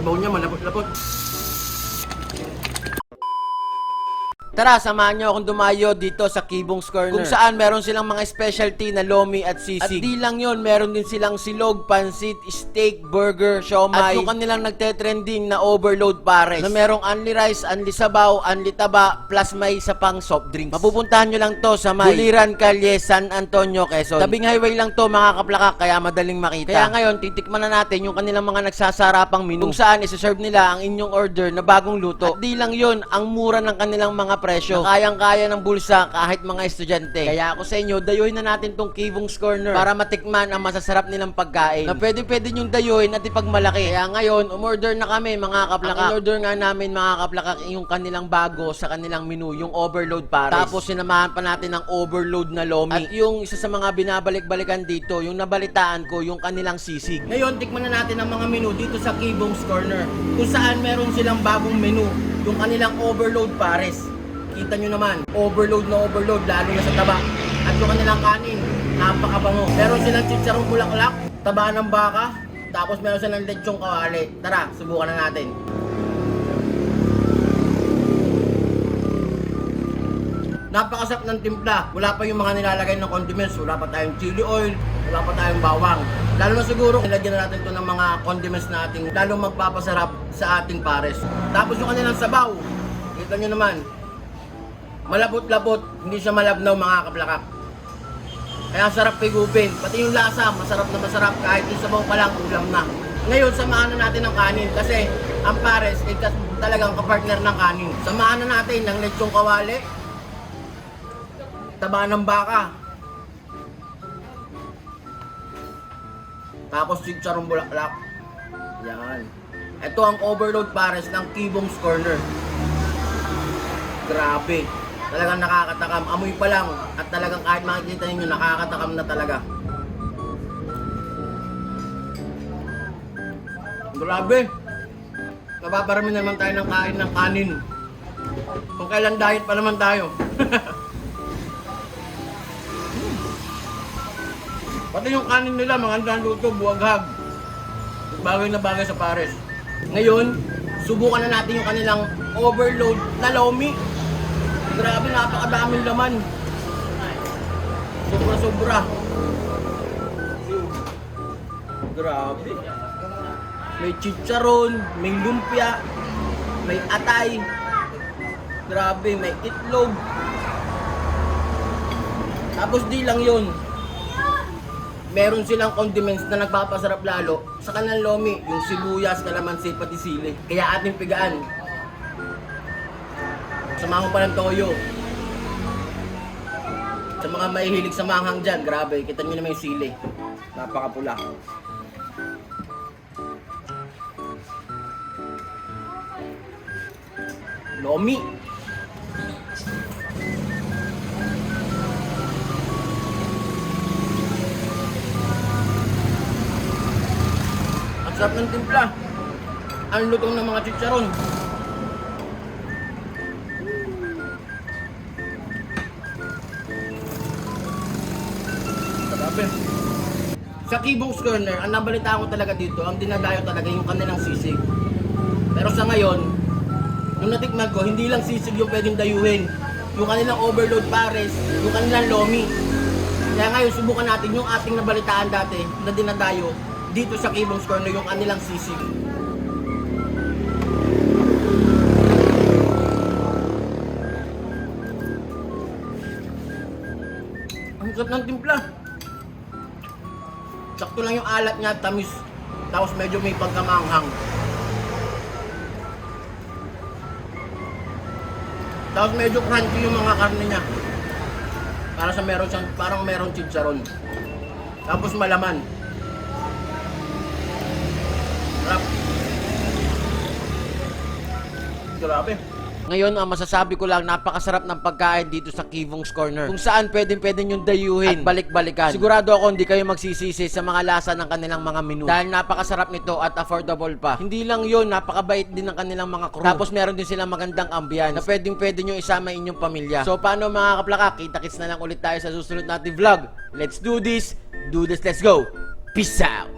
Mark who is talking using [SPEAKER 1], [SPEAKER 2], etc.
[SPEAKER 1] sabaw niya, malapot-lapot.
[SPEAKER 2] Tara, samahan nyo akong dumayo dito sa Kibong's Corner. Kung saan meron silang mga specialty na lomi at sisig. At di lang yun, meron din silang silog, pansit, steak, burger, siomay. At yung kanilang nagte-trending na overload pares. Na merong only rice, only sabaw, only taba, plus may isa pang soft drinks. Mapupuntahan nyo lang to sa may Buliran, Calle, San Antonio, Quezon. Tabing highway lang to mga kaplaka, kaya madaling makita. Kaya ngayon, titikman na natin yung kanilang mga nagsasarapang menu. Kung saan isi-serve nila ang inyong order na bagong luto. At di lang yun, ang mura ng kanilang mga presyo. Na kayang-kaya ng bulsa kahit mga estudyante. Kaya ako sa inyo, dayuhin na natin tong Kibong's Corner para matikman ang masasarap nilang pagkain. Na pwede-pwede nyong dayuhin at ipagmalaki. Kaya ngayon, umorder na kami mga kaplaka. Ang order nga namin mga kaplaka yung kanilang bago sa kanilang menu, yung overload pares. Tapos sinamahan pa natin ng overload na lomi. At yung isa sa mga binabalik-balikan dito, yung nabalitaan ko, yung kanilang sisig.
[SPEAKER 1] Ngayon, tikman na natin ang mga menu dito sa Kibong's Corner. Kung saan meron silang bagong menu, yung kanilang overload pares. Kita nyo naman, overload na overload, lalo na sa taba. At yung kanilang kanin, napakabango. Meron silang chicharong bulaklak, taba ng baka, tapos meron silang lechong kawali. Tara, subukan na natin. Napakasap ng timpla. Wala pa yung mga nilalagay ng condiments. Wala pa tayong chili oil. Wala pa tayong bawang. Lalo na siguro, nilagyan na natin to ng mga condiments nating lalo magpapasarap sa ating pares. Tapos yung kanilang sabaw. Kita nyo naman. Malapot-lapot. Hindi siya malabnaw mga kaplakak. Kaya sarap pigupin. Pati yung lasa, masarap na masarap. Kahit yung sabaw pa lang, ulam na. Ngayon, samahan na natin ng kanin. Kasi ang pares, ay kas- talagang kapartner ng kanin. Samahan na natin ng lechong kawali, taba ng baka. Tapos chicharong bulaklak. Yan. Ito ang overload pares ng Kibong's Corner. Grabe. Talagang nakakatakam. Amoy pa lang. At talagang kahit makikita ninyo, nakakatakam na talaga. Grabe. Napaparami naman tayo ng kain ng kanin. Kung kailan diet pa naman tayo. Pati yung kanin nila, mga handang luto, buwaghag. Bagay na bagay sa pares. Ngayon, subukan na natin yung kanilang overload na lomi. Grabe, napakadaming laman. Sobra-sobra. Grabe. May chicharon, may lumpia, may atay. Grabe, may itlog. Tapos di lang yun. Meron silang condiments na nagpapasarap lalo sa kanilang lomi, yung sibuyas, kalamansi, pati sili. Kaya ating pigaan. Samahan mo pa ng toyo. Sa mga mahihilig sa manghang dyan, grabe, kita nyo naman yung sili. Napakapula. Lomi. Ang sarap ng timpla. Ang lutong ng mga chicharon. Sa Kibong's Corner, ang nabalitaan ko talaga dito, ang dinadayo talaga yung kanilang sisig. Pero sa ngayon, nung natikman ko, hindi lang sisig yung pwedeng dayuhin. Yung kanilang overload pares, yung kanilang lomi. Kaya ngayon, subukan natin yung ating nabalitaan dati na dinadayo dito sa Kibong's Corner, yung kanilang sisig. Ang sarap ng timpla. Sakto lang yung alat niya, tamis. Tapos medyo may pagkamanghang. Tapos medyo crunchy yung mga karne niya. Para sa meron siyang, parang meron chicharon. Tapos malaman. Sarap. Grabe.
[SPEAKER 2] Ngayon, ang masasabi ko lang, napakasarap ng pagkain dito sa Kivong's Corner. Kung saan pwedeng-pwede yung dayuhin at balik-balikan. Sigurado ako hindi kayo magsisisi sa mga lasa ng kanilang mga menu. Dahil napakasarap nito at affordable pa. Hindi lang yon napakabait din ng kanilang mga crew. Tapos meron din silang magandang ambience na pwedeng-pwede nyo isama inyong pamilya. So paano mga kaplaka, kita-kits na lang ulit tayo sa susunod natin vlog. Let's do this, do this, let's go. Peace out!